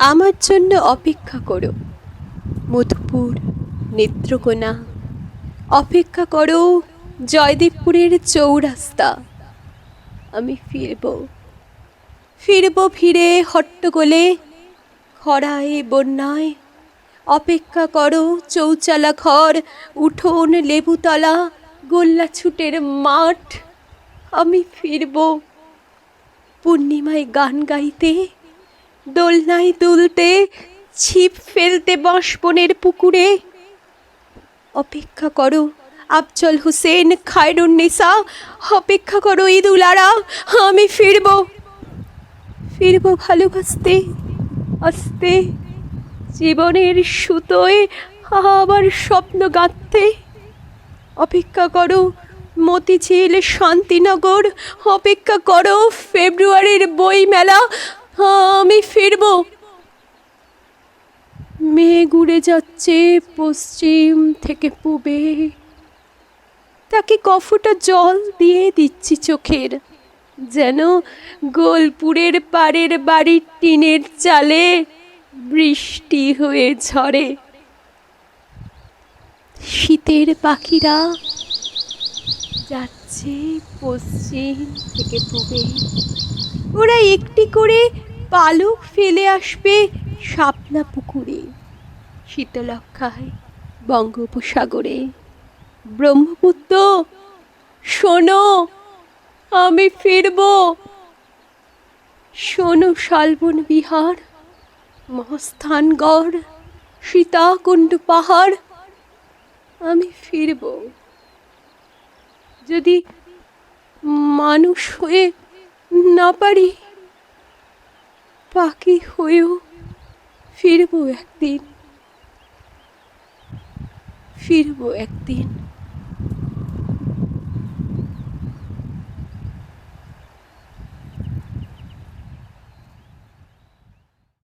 আমার জন্য অপেক্ষা করো। মধুপুর নেত্রকোনা, অপেক্ষা করো জয়দেবপুরের চৌরাস্তা। আমি ফিরব। ফিরব ফিরে হট্টগোলে, খরায়, বন্যায়। অপেক্ষা করো চৌচালা ঘর, উঠোন, লেবুতলা গোল্লা ছুটের মাঠ। আমি ফিরব। পূর্ণিমায় গান গাইতে দোলনায় দুলতে, ছিপ ফেলতে বাঁশবনের পুকুরে। অপেক্ষা করো, আফজল হোসেন খায়রুন্নেসা অপেক্ষা করো ইদুলারা আমি ফিরব। ফিরব ভালোবাসতে, আসতে, জীবনের সুতোয় আবার স্বপ্ন গাঁথতে। অপেক্ষা করো, মতিঝিল শান্তিনগর, অপেক্ষা করো, ফেব্রুয়ারির বই মেলা আমি ফিরব। মেঘ উড়ে যাচ্ছে পশ্চিম থেকে পূবে। তাকে কফুটা জল দিয়ে দিচ্ছি চোখের, যেন গোলপুরের পাড়ের বাড়ির টিনের চালে বৃষ্টি হয়ে ঝরে। শীতের পাখিরা যাচ্ছে পশ্চিম থেকে পূবে। ওরা একটি করে পালক ফেলে আসবে শাপলা পুকুরে, শীতলক্ষায় বঙ্গোপসাগরে। ব্রহ্মপুত্র, শোনো, আমি ফিরব। শোনো শালবন বিহার, মহস্থানগড়, সীতাকুণ্ড পাহাড়, আমি ফিরব। যদি মানুষ হয়ে না পারি পাখি হয়েও ফিরবো একদিন ফিরবো একদিন।